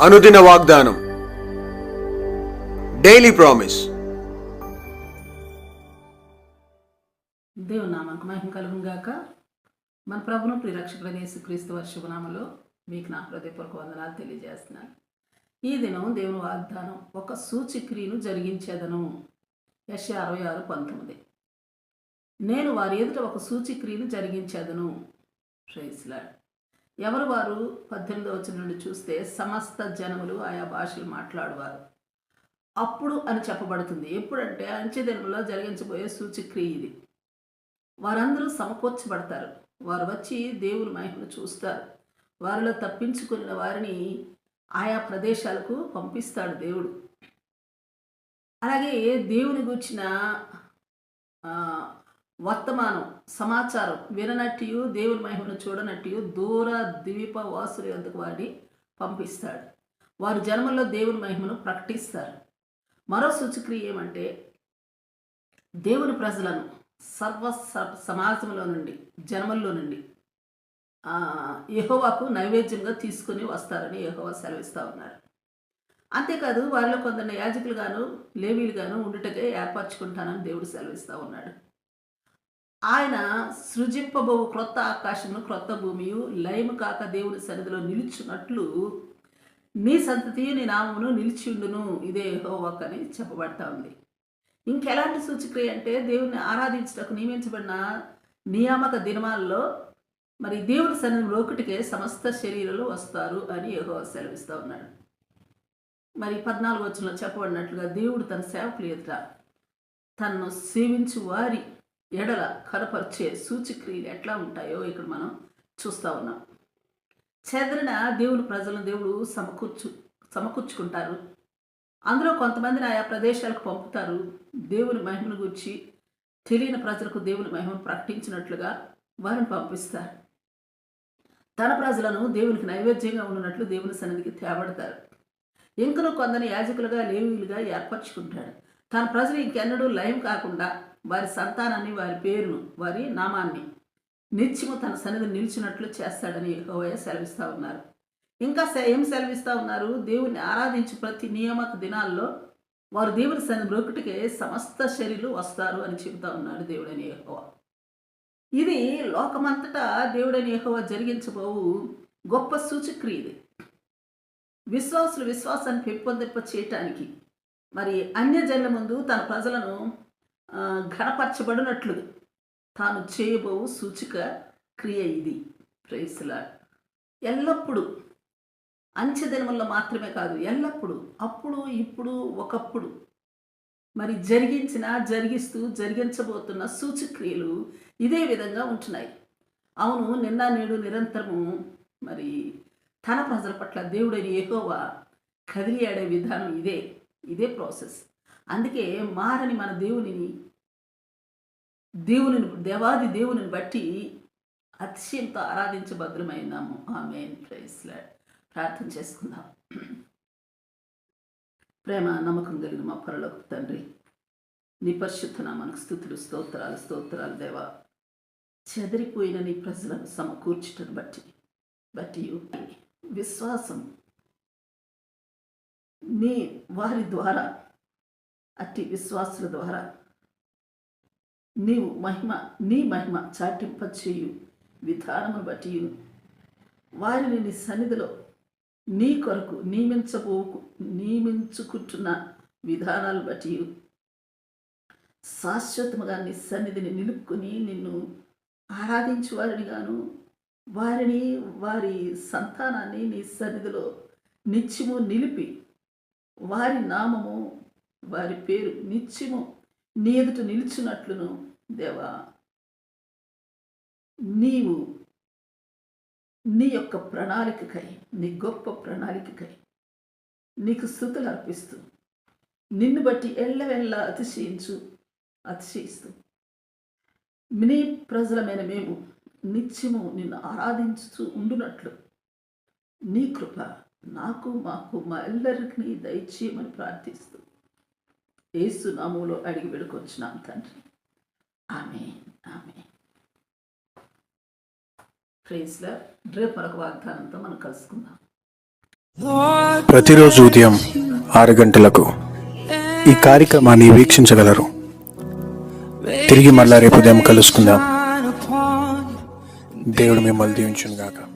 అనుదిన వాగ్దానం. Daily promise దేవుని నామానికి మహిమ కలుగును గాక. మన ప్రభును ప్రిరక్షకుడైన యేసుక్రీస్తు వారి మీకు నా హృదయపూర్వక వందనాలు తెలియజేస్తున్నాను. ఈ దినం దేవుని వాగ్దానం ఒక సూచిక్రియను జరిగించేదను. యశ అరవై ఆరు పంతొమ్మిది. నేను వారి ఎదుట ఒక సూచిక్రియను జరిగించేదను. ప్రైస్లాడ్ ఎవరు వారు? పద్దెనిమిదవ వచ్చిన నుండి చూస్తే సమస్త జనములు ఆయా భాషలు మాట్లాడువారు. అప్పుడు అని చెప్పబడుతుంది. ఎప్పుడంటే అంచెదినంలో జరిగించబోయే సూచిక్రియ ఇది. వారందరూ సమకూర్చబడతారు. వారు వచ్చి దేవుని మహిమను చూస్తారు. వారిలో తప్పించుకున్న వారిని ఆయా ప్రదేశాలకు పంపిస్తాడు దేవుడు. అలాగే దేవుని గుర్చిన వర్తమానం సమాచారం విననట్టు దేవుని మహిమను చూడనట్టు దూర ద్వీప వాసుల ఎందుకు వారిని పంపిస్తాడు. వారు జన్మల్లో దేవుని మహిమను ప్రకటిస్తారు. మరో సూచక్రియ ఏమంటే దేవుని ప్రజలను సర్వ సమాజంలో నుండి జన్మల్లో నుండి యహోవాకు నైవేద్యంగా తీసుకుని వస్తారని యహోవా సెలవిస్తూ ఉన్నారు. అంతేకాదు వారిలో కొందరిని యాజకులుగాను లేవీలుగాను ఉండుటకే ఏర్పరచుకుంటానని దేవుడు సెలవిస్తూ ఉన్నాడు. ఆయన సృజింపబోవు క్రొత్త ఆకాశమును క్రొత్త భూమియు లయము కాక దేవుని సన్నిధిలో నిలుచున్నట్లు నీ సంతతి నీ నామమును నిలిచి ఉండును. ఇదే హోవక్ అని చెప్పబడతా ఉంది. ఇంకెలాంటి సూచిక్రియ అంటే దేవుని ఆరాధించటకు నియమించబడిన నియామక దినమాల్లో మరి దేవుని సన్నిధి ఒకటికే సమస్త శరీరంలో వస్తారు అని యహో సెలవిస్తూ ఉన్నాడు. మరి పద్నాలుగు వచ్చిన చెప్పబడినట్లుగా దేవుడు తన సేవకులు ఎదుట తనను సేవించు వారి ఎడల కనపరిచే సూచిక్రియలు ఎట్లా ఉంటాయో ఇక్కడ మనం చూస్తూ ఉన్నాం. చెదరిన దేవుని ప్రజలను దేవుడు సమకూర్చు సమకూర్చుకుంటారు. అందులో కొంతమందిని ఆయా ప్రదేశాలకు పంపుతారు. దేవుని మహిమను గురించి తెలియని ప్రజలకు దేవుని మహిమను ప్రకటించినట్లుగా వారిని పంపిస్తారు. తన ప్రజలను దేవునికి నైవేద్యంగా ఉన్నట్లు దేవుని సన్నిధికి తేబడతారు. ఇంకను కొందరు యాజకులుగా లేవీలుగా ఏర్పరచుకుంటాడు. తన ప్రజలు ఇంకెన్నడూ లయం కాకుండా వారి సంతానాన్ని వారి పేరును వారి నామాన్ని నిత్యము తన సన్నిధి నిలిచినట్లు చేస్తాడని యెహోవా సెలవిస్తూ ఉన్నారు. ఇంకా ఏం సెలవిస్తూ ఉన్నారు? దేవుణ్ణి ఆరాధించి ప్రతి నియామక దినాల్లో వారు దేవుని సన్నిధి ఒకటికే సమస్త శరీరులు వస్తారు అని చెబుతా ఉన్నాడు దేవుడని యెహోవా. ఇది లోకమంతటా దేవుడని యెహోవా జరిగించబోవు గొప్ప సూచక్రియ ఇది. విశ్వాసులు విశ్వాసాన్ని పెంపొందింప చేయటానికి మరి అన్యజనుల ముందు తన ప్రజలను ఘనపరచబడినట్లు తాను చేయబోవు సూచిక క్రియ ఇది. ప్రైస్లా ఎల్లప్పుడూ అంచెదినముల్లో మాత్రమే కాదు ఎల్లప్పుడూ అప్పుడు ఇప్పుడు ఒకప్పుడు మరి జరిగించిన జరిగిస్తూ జరిగించబోతున్న సూచక్రియలు ఇదే విధంగా ఉంటున్నాయి. అవును నిన్న నేడు నిరంతరము మరి తన ప్రజల పట్ల దేవుడైన ఏహోవా కదిలి ఆడే విధానం ఇదే. ఇదే ప్రాసెస్. అందుకే మారని మన దేవునిని దేవుని దేవాది దేవుని బట్టి అతిశయంతో ఆ ఆమె ప్రైస్లాడ్ ప్రార్థన చేసుకుందాం. ప్రేమ నమ్మకం కలిగిన మా పరలోక తండ్రి నీ పరిశుద్ధ మనకు స్థుతులు స్తోత్రాలు స్తోత్రాలు దేవా. చెదిరిపోయిన నీ ప్రజలను సమకూర్చుటను బట్టి బట్టి విశ్వాసం నీ వారి ద్వారా అట్టి విశ్వాసుల ద్వారా నీవు మహిమ నీ మహిమ చాటింపచేయు విధానమును బట్టి వారిని నీ సన్నిధిలో నీ కొరకు నియమించబోకు నియమించుకుంటున్న విధానాలు బట్టి శాశ్వతముగా నీ సన్నిధిని నిలుపుకొని నిన్ను ఆరాధించు వారిని గాను వారిని వారి సంతానాన్ని నీ సన్నిధిలో నిత్యము నిలిపి వారి నామము వారి పేరు నిత్యము నీ ఎదుట నిలిచినట్లును దేవా. నీవు నీ యొక్క ప్రణాళికకై నీ గొప్ప ప్రణాళికకై నీకు స్థుతులు అర్పిస్తూ నిన్ను బట్టి ఎల్లవెల్ల అతిశయించు అతిశయిస్తూ. మినీ ప్రజలమైన మేము నిత్యము నిన్ను ఆరాధించుతూ ఉండునట్లు నీ కృప నాకు మాకు మా ఎల్లరికి దయచేయమని ప్రార్థిస్తూ ఏసు నామంలో అడిగి వేడుకొచ్చున్నాం తండ్రి. ఆమె ఆమె ప్రేస్లో రేపు మరొక వాగ్దానంతో మనం కలుసుకుందాం. ప్రతిరోజు ఉదయం ఆరు గంటలకు ఈ కార్యక్రమాన్ని వీక్షించగలరు. తిరిగి మళ్ళా రేపు ఉదయం కలుసుకుందాం. దేవుడు మిమ్మల్ని దీవించుగాక గాక